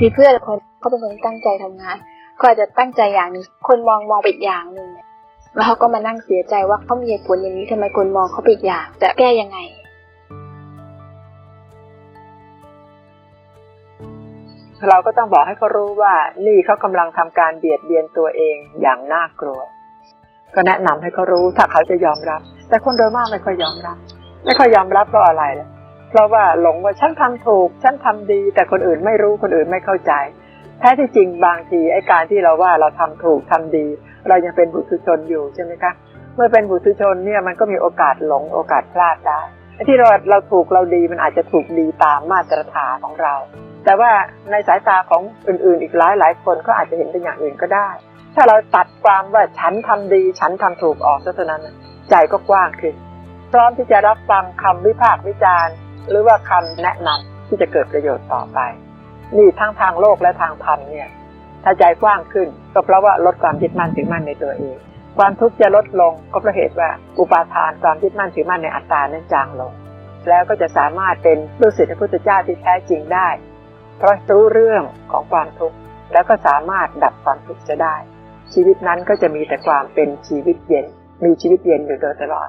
มีเพื่อนคนเขาเป็นคนที่ตั้งใจทำงานเขาอาจจะตั้งใจอย่างหนึ่งคนมองมองไปอีกอย่างหนึ่งแล้วเขาก็มานั่งเสียใจว่าเขามีเหตุผลอย่างนี้ทำไมคนมองเขาไปอีกอย่างจะแก้ยังไง เราก็ต้องบอกให้เขารู้ว่านี่เขากำลังทำการเบียดเบียนตัวเองอย่างน่ากลัว ก็แนะนำให้เขารู้ถ้าเขาจะยอมรับ แต่คนโดยมากไม่ค่อยยอมรับ ไม่ค่อยยอมรับเพราะอะไรล่ะ เพราะว่าหลงว่าฉันทำถูก ฉันทำดี แต่คนอื่นไม่รู้คนอื่นไม่เข้าใจ แท้ที่จริงบางทีไอ้การที่เราว่าเราทำถูกทำดี เรายังเป็นบุตรชนอยู่ใช่ไหมคะเมื่อเป็นบุตรชนเนี่ยมันก็มีโอกาสหลงโอกาสพลาดได้ไอ้ที่เราเราถูกเราดีมันอาจจะถูกดีตามมาตรฐานของเรา แต่ว่าในสายตาของอื่นๆ อีกหลายหลายคนก็อาจจะเห็นเป็นอย่างอื่นก็ได้ ถ้าเราตัดความว่าฉันทำดี ฉันทำถูกออกซะเท่านั้น ใจก็กว้างขึ้น พร้อมที่จะรับฟังคำวิพากษ์วิจารณ์ หรือว่าคำแนะนำที่จะเกิดประโยชน์ต่อไป นี่ทั้งทางโลกและทางธรรมเนี่ย ถ้าใจกว้างขึ้น ก็เพราะว่าลดความยึดมั่นถือมั่นในตัวเอง ความทุกข์จะลดลงก็เพราะเหตุว่าอุปาทานความยึดมั่นถือมั่นในอัตตานั้นจางลง แล้วก็จะสามารถเป็นลูกศิษย์พระพุทธเจ้าที่แท้จริงได้ เพราะรู้เรื่องของความทุกข์แล้วก็สามารถดับความทุกข์จะได้ ชีวิตนั้นก็จะมีแต่ความเป็นชีวิตเย็น มีชีวิตเย็นอยู่โดยตลอด